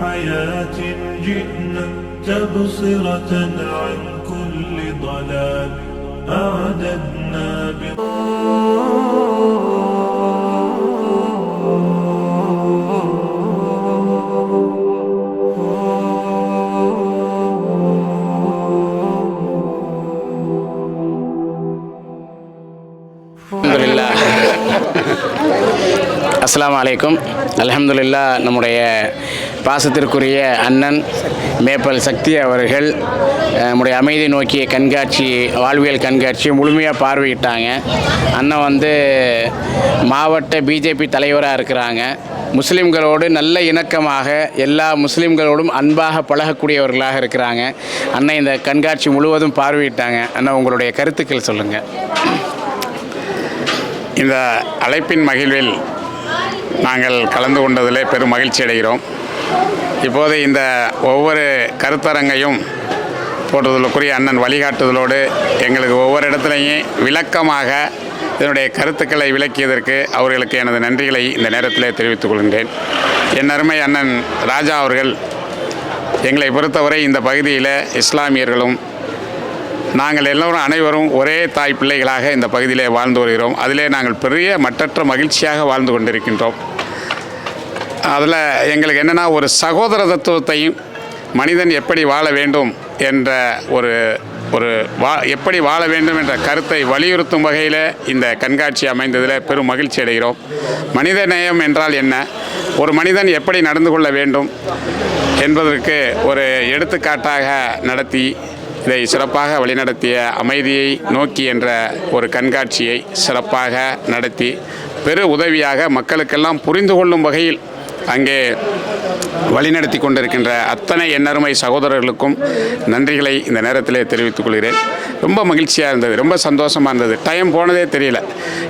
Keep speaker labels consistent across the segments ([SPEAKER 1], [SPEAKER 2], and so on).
[SPEAKER 1] حياة جئنا تبصرة عن كل ضلال. أعددنا
[SPEAKER 2] ب الحمد لله. السلام عليكم. அலமதுல்லா நம்முடைய பாசத்திற்குரிய அண்ணன் மேப்பல் சக்தி அவர்கள் நம்முடைய அமைதி நோக்கிய கண்காட்சி வாழ்வியல் கண்காட்சியை முழுமையாக பார்வையிட்டாங்க. அண்ணன் வந்து மாவட்ட பிஜேபி தலைவராக இருக்கிறாங்க. முஸ்லீம்களோடு நல்ல இணக்கமாக எல்லா முஸ்லீம்களோடும் அன்பாக பழகக்கூடியவர்களாக இருக்கிறாங்க. அண்ணன் இந்த கண்காட்சி முழுவதும் பார்வையிட்டாங்க. அண்ணன் உங்களுடைய கருத்துக்கள் சொல்லுங்கள்
[SPEAKER 3] இந்த அழைப்பின் மகிழ்வில் நாங்கள் கலந்து கொண்டதிலே பெரும் மகிழ்ச்சி அடைகிறோம். இப்போது இந்த ஒவ்வொரு கருத்தரங்கையும் போடுவதற்குரிய அண்ணன் வழிகாட்டுதலோடு எங்களுக்கு ஒவ்வொரு இடத்துலையும் விளக்கமாக இதனுடைய கருத்துக்களை விளக்கியதற்கு அவர்களுக்கு எனது நன்றிகளை இந்த நேரத்தில் தெரிவித்துக் கொள்கின்றேன். என் அருமை அண்ணன் ராஜா அவர்கள் எங்களை பொறுத்தவரை இந்த பகுதியில் இஸ்லாமியர்களும் நாங்கள் எல்லோரும் அனைவரும் ஒரே தாய் பிள்ளைகளாக இந்த பகுதியிலே வாழ்ந்து வருகிறோம். அதிலே நாங்கள் பெரிய மட்டற்ற மகிழ்ச்சியாக வாழ்ந்து கொண்டிருக்கின்றோம். அதில் எங்களுக்கு என்னென்னா ஒரு சகோதர தத்துவத்தையும் மனிதன் எப்படி வாழ வேண்டும் என்ற ஒரு ஒரு வா எப்படி வாழ வேண்டும் என்ற கருத்தை வலியுறுத்தும் வகையில் இந்த கண்காட்சி அமைந்ததில் பெரும் மகிழ்ச்சி அடைகிறோம். மனித நேயம் என்றால் என்ன? ஒரு மனிதன் எப்படி நடந்து கொள்ள வேண்டும் என்பதற்கு ஒரு எடுத்துக்காட்டாக நடத்தி இதை சிறப்பாக வழிநடத்திய அமைதியை நோக்கி என்ற ஒரு கண்காட்சியை சிறப்பாக நடத்தி பெரு உதவியாக மக்களுக்கெல்லாம் புரிந்து கொள்ளும் வகையில் அங்கே வழிநடத்தி கொண்டிருக்கின்ற அத்தனை எண்ணருமை சகோதரர்களுக்கும் நன்றிகளை இந்த நேரத்திலே தெரிவித்துக் கொள்கிறேன். ரொம்ப மகிழ்ச்சியாக இருந்தது ரொம்ப சந்தோஷமாக இருந்தது. டைம் போனதே தெரியல.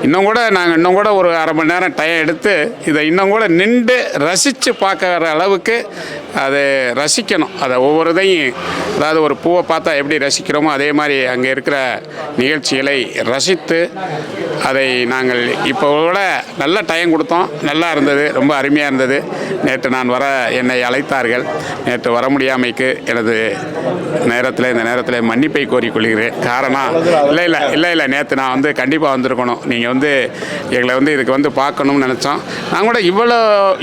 [SPEAKER 3] இன்னும் கூட நாங்கள் இன்னும் கூட ஒரு அரை மணி நேரம் டைம் எடுத்து இதை இன்னும் கூட நின்று ரசித்து பார்க்குற அளவுக்கு அதை ரசிக்கணும். அதை ஒவ்வொரு இதையும் அதாவது ஒரு பூவை பார்த்தா எப்படி ரசிக்கிறோமோ அதே மாதிரி அங்கே இருக்கிற நிகழ்ச்சிகளை ரசித்து அதை நாங்கள் இப்போ கூட நல்ல டைம் கொடுத்தோம். நல்லா இருந்தது ரொம்ப அருமையாக இருந்தது. நேற்று நான் வர என்னை அழைத்தார்கள். நேற்று வர முடியாமைக்கு எனது நேரத்தில் இந்த நேரத்தில் மன்னிப்பை கோரிக்கொள்கிறேன். காரணம் இல்லை இல்லை இல்லை இல்லை நேற்று நான் வந்து கண்டிப்பாக வந்திருக்கணும். நீங்கள் வந்து எங்களை வந்து இதுக்கு வந்து பார்க்கணும்னு நினச்சோம். நான் கூட இவ்வளோ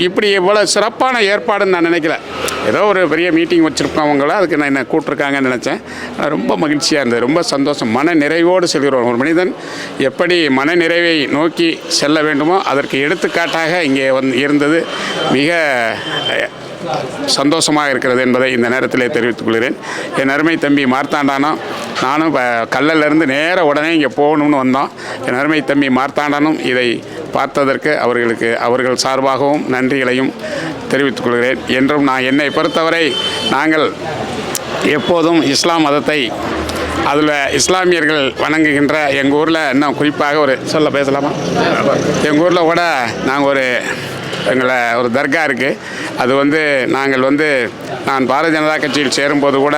[SPEAKER 3] இப்படி இவ்வளோ சிறப்பான ஏற்பாடுன்னு நான் நினைக்கல. ஏதோ ஒரு பெரிய மீட்டிங் வச்சுருக்கவங்கள அதுக்கு நான் என்ன கூப்பிட்ருக்காங்கன்னு நினச்சேன். ரொம்ப மகிழ்ச்சியாக இருந்தது. ரொம்ப சந்தோஷம். மன நிறைவோடு செல்கிறோம் ஒரு மனிதன். எப்படி மன நிறைவை நோக்கி செல்ல வேண்டுமோ அதற்கு எடுத்துக்காட்டாக இங்கே வந்து இருந்தது. மிக சந்தோஷமாக இருக்கிறது என்பதை இந்த நேரத்தில் தெரிவித்துக் கொள்கிறேன். என் அருமை தம்பி மார்த்தாண்டானோ நானும் இப்போ கல்லலேருந்து நேர உடனே இங்கே போகணும்னு வந்தோம். என் அருமை தம்பி மார்த்தாண்டனும் இதை பார்த்ததற்கு அவர்களுக்கு அவர்கள் சார்பாகவும் நன்றிகளையும் தெரிவித்துக் கொள்கிறேன் என்றும் நான் என்னை பொறுத்தவரை நாங்கள் எப்போதும் இஸ்லாம் மதத்தை அதில் இஸ்லாமியர்கள் வணங்குகின்ற எங்கள் ஊரில் இன்னும் குறிப்பாக ஒரு சொல்ல பேசலாமா? எங்கள் ஊரில் கூட நாங்கள் ஒரு எங்களை ஒரு தர்கா இருக்குது அது வந்து நாங்கள் வந்து நான் பாரதிய ஜனதா கட்சியில் சேரும்போது கூட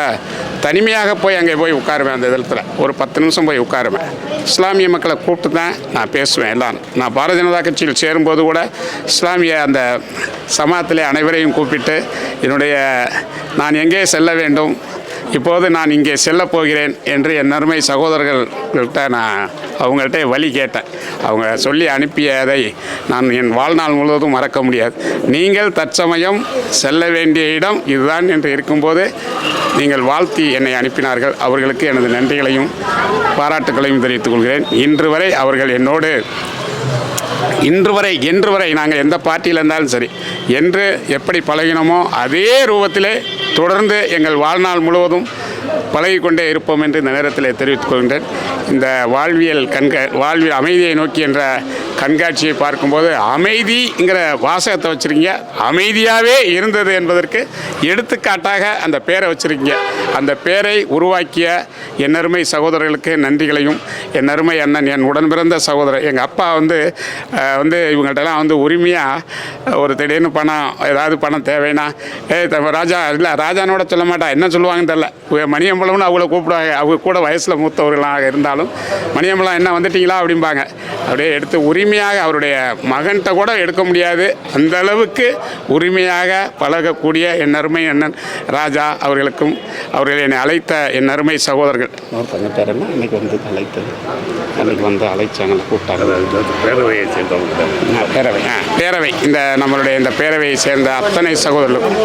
[SPEAKER 3] தனிமையாக போய் அங்கே போய் உட்காருவேன் அந்த இடத்துல. ஒரு பத்து நிமிஷம் போய் உட்காருவேன். இஸ்லாமிய மக்களை கூப்பிட்டு தான் நான் பேசுவேன் எல்லாம். நான் பாரதிய ஜனதா கட்சியில் சேரும்போது கூட இஸ்லாமிய அந்த சமாத்திலே அனைவரையும் கூப்பிட்டு என்னுடைய நான் எங்கே செல்ல வேண்டும் இப்போது நான் இங்கே செல்ல போகிறேன் என்று என் அருமை சகோதரர்கள்கிட்ட நான் அவங்கள்ட்ட வழி கேட்டேன். அவங்க சொல்லி அனுப்பியதை நான் என் வாழ்நாள் முழுவதும் மறக்க முடியாது. நீங்கள் தற்சமயம் செல்ல வேண்டிய இடம் இதுதான் என்று இருக்கும்போது நீங்கள் வாழ்த்தி என்னை அனுப்பினார்கள். அவர்களுக்கு எனது நன்றிகளையும் பாராட்டுகளையும் தெரிவித்துக் கொள்கிறேன். இன்று வரை அவர்கள் என்னோடு இன்று வரை என்று வரை நாங்கள் எந்த பார்ட்டியில் இருந்தாலும் சரி என்று எப்படி பழகினோமோ அதே ரூபத்திலே தொடர்ந்து எங்கள் வாழ்நாள் முழுவதும் பழகிக்கொண்டே இருப்போம் என்று இந்த நேரத்தில் தெரிவித்துக் கொள்கின்றேன். இந்த வாழ்வியல் கண்கா வாழ்வியல் அமைதியை நோக்கி என்ற கண்காட்சியை பார்க்கும்போது அமைதிங்கிற வாசகத்தை வச்சுருக்கீங்க. அமைதியாகவே இருந்தது என்பதற்கு எடுத்துக்காட்டாக அந்த பேரை வச்சுருக்கீங்க. அந்த பேரை உருவாக்கிய என் அருமை சகோதரர்களுக்கு நன்றிகளையும் என் அருமை அண்ணன் என் உடன் பிறந்த சகோதரர் எங்கள் அப்பா வந்து வந்து இவங்கள்ட்டலாம் வந்து உரிமையாக ஒரு திடீர்னு பணம் ஏதாவது பணம் தேவைன்னா ஏ ராஜா இல்லை ராஜானோட சொல்ல மாட்டா. என்ன சொல்லுவாங்கன்னு தெரில மணியம்பலம்னு அவங்கள கூப்பிடுவாங்க. அவங்க கூட வயசில் மூத்தவர்களாக இருந்தாலும் மணியம்பலம் என்ன வந்துட்டீங்களா? அப்படிம்பாங்க. அப்படியே எடுத்து உரிமையாக அவருடைய மகன்கிட்ட கூட எடுக்க முடியாது. அந்த அளவுக்கு உரிமையாக பழகக்கூடிய என் அருமை அண்ணன் ராஜா அவர்களுக்கும் அவர்கள் என்னை அழைத்த என் அருமை சகோதரர்கள்.
[SPEAKER 4] ஒருத்தங்க பேர் என்ன? இன்னைக்கு வந்து அழைத்தது. அன்னைக்கு வந்து அழைச்சாங்க கூப்பிட்டாங்க.
[SPEAKER 5] பேரவையை சேர்ந்தவங்க
[SPEAKER 3] பேரவை. ஆ பேரவை. இந்த நம்மளுடைய இந்த பேரவையை சேர்ந்த அத்தனை சகோதரர்களுக்கும்.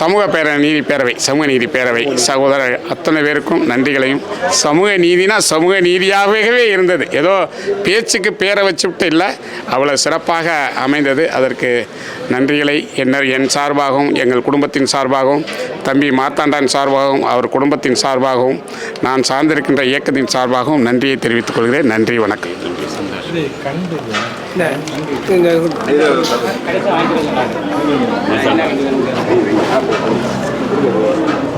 [SPEAKER 3] சமூக பேர நீதி பேரவை சமூக நீதி பேரவை. சகோதரர் அத்தனை பேருக்கும் நன்றிகளையும். சமூக நீதினா சமூக நீதியாகவே இருந்தது. ஏதோ பேச்சுக்கு பேரை வச்சுவிட்டு இல்லை அவ்வளோ சிறப்பாக அமைந்தது. அதற்கு நன்றிகளை என்ன என் சார்பாகவும் எங்கள் குடும்பத்தின் சார்பாகவும் தம்பி மாத்தாண்டான் சார்பாகவும் அவர் குடும்பத்தின் சார்பாகவும் நான் சார்ந்திருக்கின்ற இயக்கத்தின் சார்பாகவும் நன்றியை தெரிவித்துக் கொள்கிறேன். நன்றி வணக்கம்.
[SPEAKER 6] மண்ணோட